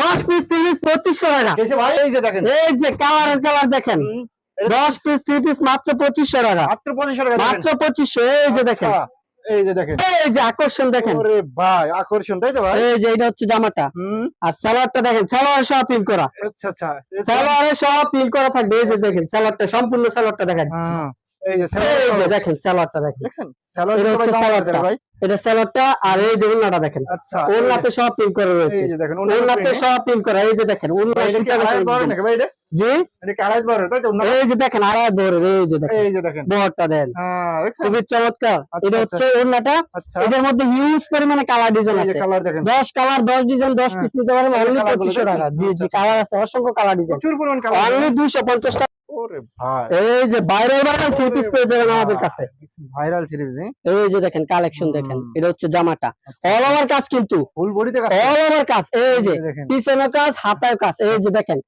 দশ piece piece পঁচিশশো টাকা। এই যে দেখেন। এই যে কালার কালার দেখেন। দশ পিস থ্রি পিস মাত্র পঁচিশশো টাকা। মাত্র পঁচিশশো টাকা মাত্র পঁচিশশো এই যে দেখেন। আচ্ছা, এই যে দেখেন। এই যে আকর্ষণ দেখেন। ওরে ভাই আকর্ষণ তাই তো ভাই? এই যে এটা হচ্ছে জামাটা। আর সালোয়ারটা দেখেন সালোয়ার সহ প্রিন্ট করা। আচ্ছা আচ্ছা। সালোয়ারে সহ প্রিন্ট করা থাকবে। এই যে দেখেন সালোয়ারটা সম্পূর্ণ সালোয়ারটা দেখেন। হ্যাঁ, এই যে এই যে দেখেন দেখেন। স্যালাড এটা ভাই। এটা সালোয়ারটা আর এই যে উন্নাটা দেখেন। আচ্ছা উন্নাতে সহ প্রিন্ট করা রয়েছে। এই যে দেখেন উন্নাতে সহ প্রিন্ট করা এই যে দেখেন উন্না এটা কি সুতার আড়াই উপরে বড় নাকি ভাই এটা? জি? এটা কি বড়? তাই তো এই যে দেখেন আড়াই বহরের এই যে দেখেন। এই যে দেখেন। বহরটা দেন। হ্যাঁ দেখছেন? খুবই চমৎকার। আচ্ছা, এটা আচ্ছা। হচ্ছে ওড়নাটা আচ্ছা। এটার মধ্যে হিউজ পরিমাণে কালার ডিজাইন আছে। কালার দেখেন। দশ কালার দশ ডিজাইন দশ হ্যাঁ। পিস নিতে পারবেন। অনলি টাকা। জি জি আচ্ছা, কালার আছে অসংখ্য কালার ডিজাইন প্রচুর পরিমাণ কালার অনলি দুইশো পঞ্চাশ টাকা ওরে ভাই। এই যে থ্রি পিস পেয়ে যাবেন আমাদের কাছে। ভাইরাল থ্রি পিস এই যে দেখেন কালেকশন দেখেন এটা হচ্ছে জামাটা। আচ্ছা। অল ওভার কাজ কিন্তু। ফুল বডিতে কাজ অল ওভার কাজ। এই যে দেখেন। পিছনে কাজ হাতার কাজ। এই যে দেখেন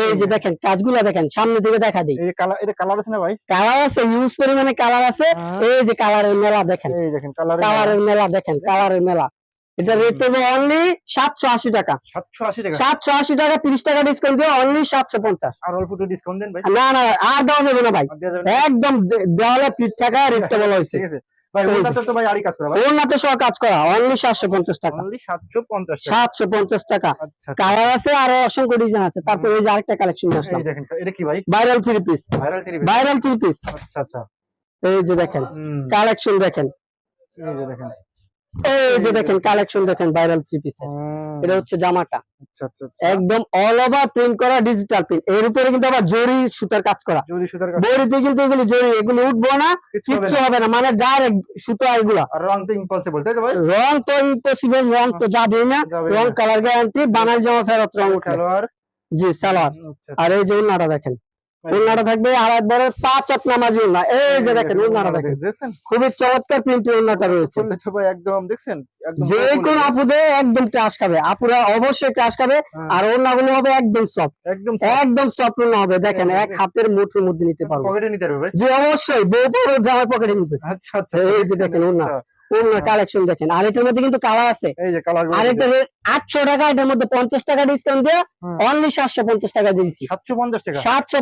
এই যে দেখেন কাজগুলো দেখেন সামনে থেকে দেখা দিই। এই কালার এটা কালার আছে না ভাই? কালার আছে হিউজ পরিমাণে কালার আছে। হ্যাঁ। এই যে কালারের মেলা দেখেন। এই দেখেন কালার কালারের মেলা। দেখেন কালারের মেলা। এটা রেট পড়বে অনলি সাতশো আশি টাকা। সাতশো আশি টাকা। সাতশো আশি টাকা তিরিশ টাকা ডিসকাউন্ট দিয়ে অনলি সাতশো পঞ্চাশ। আর অল্প একটু ডিসকাউন্ট দেন ভাই। না না আর দেওয়া যাবে না ভাই? একদম দেওয়ালে পিঠ টাকা রেটটা বলা হয়েছে। ঠিক আছে। ভাই এই যে। তো ভাই আড়ি কাজ করা ভাই। ওর নাতে সহ কাজ করা অনলি সাতশো পঞ্চাশ টাকা। অনলি সাতশো পঞ্চাশ টাকা। সাতশো পঞ্চাশ টাকা। কালার আছে আর অসংখ্য ডিজাইন আছে। তারপরে এই যে আরেকটা কালেকশন আসলাম। এই দেখেন এটা কি ভাই? Viral three piece viral three piece viral three piece আচ্ছা আচ্ছা। এই যে দেখেন। কালেকশন দেখেন। এই যে দেখেন। এই যে দেখেন কালেকশন দেখেন ভাইরাল থ্রি পিস এটা হচ্ছে জামাটা। আচ্ছা আচ্ছা আচ্ছা। একদম অল ওভার প্রিন্ট করা ডিজিটাল প্রিন্ট এর উপরে কিন্তু আবার জরি সুতার কাজ করা। যদি সুতার কাজ বড়িতে কিন্তু এগুলি জরি এগুলি উঠবো না কিচ্ছু হবে না। মানে ডাইরেক্ট সুতো এগুলা। রং তো ইম্পসিবল তাই তো ভাই? রং তো ইম্পসিবল রং তো যাবে না। রং কালার গ্যারান্টি বানাই জামা ফেরত রং সালোয়ার? জি সালোয়ার। আর এই যে উন্নাটা দেখেন। উন্নাটা থাকবে আড়াই বড় পাঁচ আট নামাজি উন্না এই যে দেখেন উন্নাটা দেখেন। দেখছেন? খুবই চমৎকার প্রিন্টের উন্নাটা রয়েছে। তো ভাই একদম দেখছেন? যে কোন আপুদে একদম ক্রাশ খাবে। আপুরা অবশ্যই ক্রাশ খাবে। হ্যাঁ, আর হবে একদম সফট। একদম একদম সফট উন্না হবে। দেখেন হ্যাঁ, এক হাতের মুঠোর মধ্যে নিতে পারব। পকেটে নিতে পারবে জি অবশ্যই। বউ বড় জামার পকেটে নিবে। আচ্ছা আচ্ছা এই যে দেখেন উন্না উন্না কালেকশন দেখেন। আর এটার মধ্যে কিন্তু কালার আছে। এই যে কালার আর এটা আটশো টাকা এটার মধ্যে পঞ্চাশ টাকা ডিসকাউন্ট দিয়ে অনলি সাতশো পঞ্চাশ টাকা দিয়েছি সাতশো পঞ্চাশ টাকা? সাতশো